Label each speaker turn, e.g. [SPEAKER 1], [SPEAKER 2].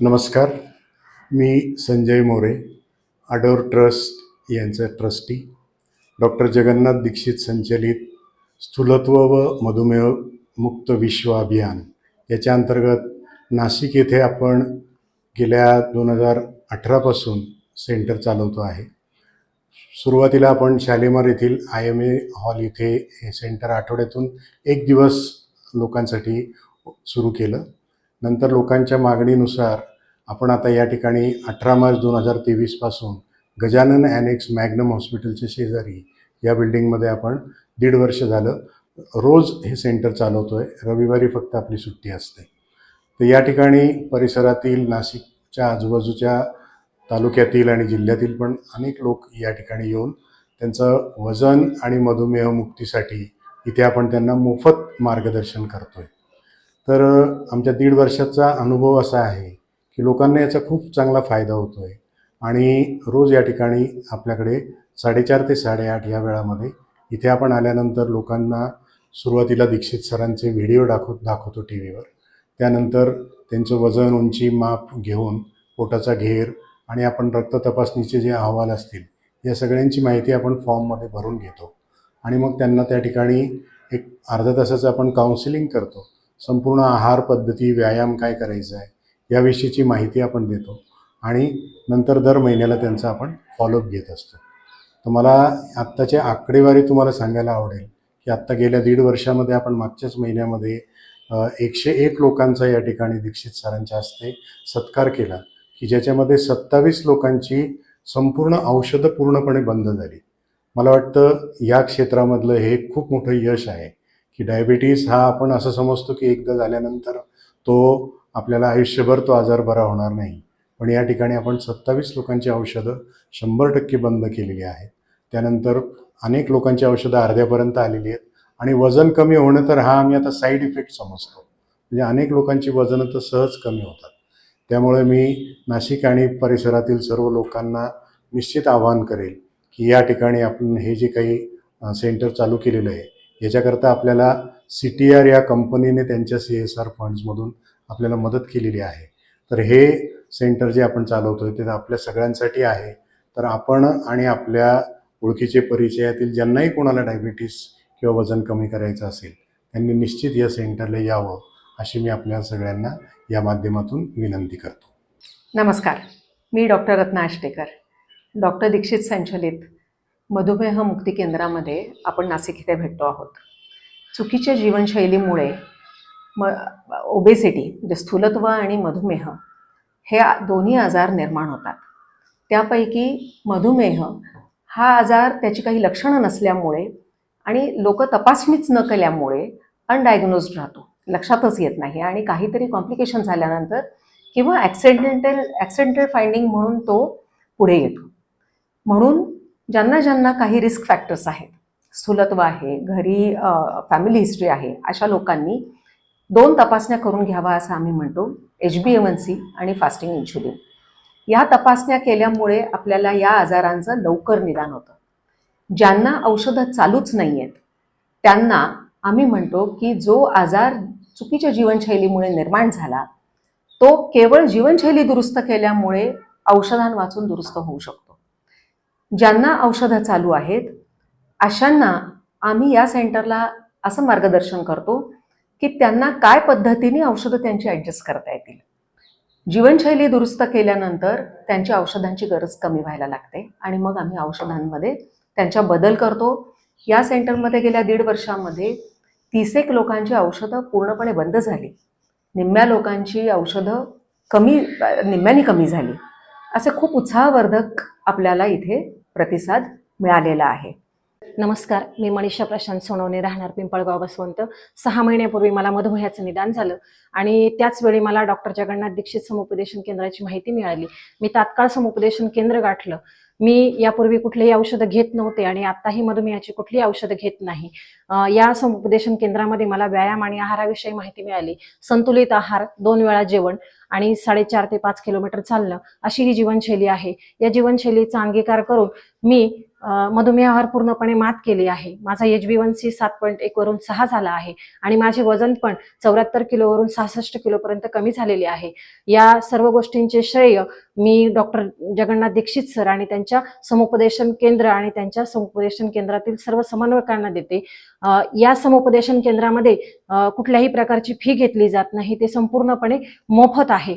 [SPEAKER 1] नमस्कार. मी संजय मोरे अडोर ट्रस्ट यांचं ट्रस्टी. डॉक्टर जगन्नाथ दीक्षित संचलित स्थूलत्व व मधुमेह मुक्त विश्व अभियान याच्या अंतर्गत नाशिक येथे आपण गेल्या दोन हजार अठरापासून सेंटर चालवतो आहे. सुरुवातीला आपण शालेमार येथील आय एम ए हॉल इथे हे सेंटर आठवड्यातून एक दिवस लोकांसाठी सुरू केलं. नंतर लोकांच्या मागणीनुसार आपण आता या ठिकाणी अठरा मार्च दोन हजार तेवीसपासून गजानन ॲनेक्स मॅग्नम हॉस्पिटलच्या शेजारी या बिल्डिंगमध्ये आपण दीड वर्ष झालं. रोज हे सेंटर चालवतो आहे रविवारी फक्त आपली सुट्टी असते. तर या ठिकाणी परिसरातील नाशिकच्या आजूबाजूच्या तालुक्यातील आणि जिल्ह्यातील पण अनेक लोक या ठिकाणी येऊन त्यांचं वजन आणि मधुमेह मुक्तीसाठी इथे आपण त्यांना मोफत मार्गदर्शन करतो आहे तर आमच्या दीड वर्षाचा अनुभव असा आहे की लोकांना याचा खूप चांगला फायदा होतो आहे आणि रोज या ठिकाणी आपल्याकडे साडेचार ते साडेआठ या वेळामध्ये इथे आपण आल्यानंतर लोकांना सुरुवातीला दीक्षित सरांचे व्हिडिओ दाखव दाखवतो टी व्हीवर त्यानंतर त्यांचं वजन उंची माप घेऊन पोटाचा घेर आणि आपण रक्त तपासणीचे जे अहवाल असतील या सगळ्यांची माहिती आपण फॉर्ममध्ये भरून घेतो. आणि मग त्यांना त्या ठिकाणी एक अर्धा तासाचं आपण काउन्सिलिंग करतो. संपूर्ण आहार पद्धती व्यायाम काय करायचा आहे याविषयीची माहिती आपण देतो आणि नंतर दर महिन्याला त्यांचा आपण फॉलोअप घेत असतो. तर मला आत्ताची आकडेवारी तुम्हाला सांगायला आवडेल की आत्ता गेल्या दीड वर्षामध्ये आपण मागच्याच महिन्यामध्ये एकशे एक लोकांचा या ठिकाणी दीक्षित सरांच्या हस्ते सत्कार केला की ज्याच्यामध्ये सत्तावीस लोकांची संपूर्ण औषधं पूर्णपणे बंद झाली. मला वाटतं या क्षेत्रामधलं हे खूप मोठं यश आहे की डायबिटीस हा आपण असं समजतो की एकदा झाल्यानंतर तो आपल्याला आयुष्यभर तो आजार बरा होणार नाही. पण या ठिकाणी आपण सत्तावीस लोकांची औषधं शंभर टक्के बंद केलेली आहेत. त्यानंतर अनेक लोकांची औषधं अर्ध्यापर्यंत आलेली आहेत. आणि वजन कमी होणं तर हा आम्ही आता साईड इफेक्ट समजतो. म्हणजे अनेक लोकांची वजनं तर सहज कमी होतात. त्यामुळे मी नाशिक आणि परिसरातील सर्व लोकांना निश्चित आवाहन करेल की या ठिकाणी आपण हे जे काही सेंटर चालू केलेलं आहे याच्याकरता आपल्याला सी टी आर या कंपनीने त्यांच्या सी एस आर फंड्समधून आपल्याला मदत केलेली आहे. तर हे सेंटर जे आपण चालवतोय ते आपल्या सगळ्यांसाठी आहे. तर आपण आणि आपल्या ओळखीचे परिचयातील ज्यांनाही कोणाला डायबिटीस किंवा वजन कमी करायचं असेल त्यांनी निश्चित या सेंटरला यावं अशी मी आपल्या सगळ्यांना या माध्यमातून विनंती करतो.
[SPEAKER 2] नमस्कार. मी डॉक्टर रत्ना आष्टेकर. डॉक्टर दीक्षित संचलित मधुमेह मुक्ती केंद्रामध्ये आपण नाशिक इथे भेटतो आहोत. चुकीच्या जीवनशैलीमुळे म ओबेसिटी म्हणजे स्थूलत्व आणि मधुमेह हे दोन्ही आजार निर्माण होतात. त्यापैकी मधुमेह हा आजार त्याची काही लक्षणं नसल्यामुळे आणि लोक तपासणीच न केल्यामुळे अनडायग्नोज्ड राहतो. लक्षातच येत नाही आणि काहीतरी कॉम्प्लिकेशन झाल्यानंतर किंवा ॲक्सिडेंटल ॲक्सिडेंटल फाइंडिंग म्हणून तो पुढे येतो. म्हणून ज्यांना ज्यांना काही रिस्क फॅक्टर्स आहेत स्थूलत्व आहे घरी फॅमिली हिस्ट्री आहे अशा लोकांनी दोन तपासण्या करून घ्यावा असं आम्ही म्हणतो H B A one C आणि फास्टिंग इन्शुलिन या तपासण्या केल्यामुळे आपल्याला या आजारांचं लवकर निदान होतं. ज्यांना औषधं चालूच नाही आहेत त्यांना आम्ही म्हणतो की जो आजार चुकीच्या जीवनशैलीमुळे निर्माण झाला तो केवळ जीवनशैली दुरुस्त केल्यामुळे औषधांवाचून दुरुस्त होऊ शकतो. ज्यांना औषधं चालू आहेत अशांना आम्ही या सेंटरला असं मार्गदर्शन करतो की त्यांना काय पद्धतीने औषधं त्यांची ॲडजस्ट करता येतील. जीवनशैली दुरुस्त केल्यानंतर त्यांची औषधांची गरज कमी व्हायला लागते आणि मग आम्ही औषधांमध्ये त्यांच्या बदल करतो. या सेंटरमध्ये गेल्या दीड वर्षामध्ये तीसेक लोकांची औषधं पूर्णपणे बंद झाली. निम्म्या लोकांची औषधं कमी निम्म्यानी कमी झाली. असे खूप उत्साहवर्धक आपल्याला इथे प्रतिसाद मिळालेला आहे.
[SPEAKER 3] नमस्कार मी मनीषा प्रशांत सोनवणे राहणार पिंपळगाव बसवंत. सहा महिन्यापूर्वी मला मधुमेहाचं निदान झालं आणि त्याच वेळी मला डॉक्टर जगन्नाथ दीक्षित समुपदेशन केंद्राची माहिती मिळाली. मी तात्काळ समुपदेशन केंद्र गाठलं. मी यापूर्वी कुठलीही औषधं घेत नव्हते आणि आत्ताही मधुमेहाची कुठलीही औषधं घेत नाही. या समुपदेशन केंद्रामध्ये मला व्यायाम आणि आहाराविषयी माहिती मिळाली. संतुलित आहार दोन वेळा जेवण आणि साडेचार ते पाच किलोमीटर चालणं अशी ही जीवनशैली आहे. या जीवनशैलीचा अंगीकार करून मी मधुमेहावर पूर्णपणे मात केली आहे. माझा एच बी वन सी सात पॉईंट एक वरून सहा झाला आहे आणि माझे वजन पण चौऱ्याहत्तर किलोवरून सहासष्ट किलोपर्यंत कमी झालेले आहे. या सर्व गोष्टींचे श्रेय मी डॉक्टर जगन्नाथ दीक्षित सर आणि त्यांच्या समुपदेशन केंद्र आणि त्यांच्या समुपदेशन केंद्रातील सर्व समन्वयकांना देते. या समुपदेशन केंद्रामध्ये कुठल्याही प्रकारची फी घेतली जात नाही. ते संपूर्णपणे मोफत आहे.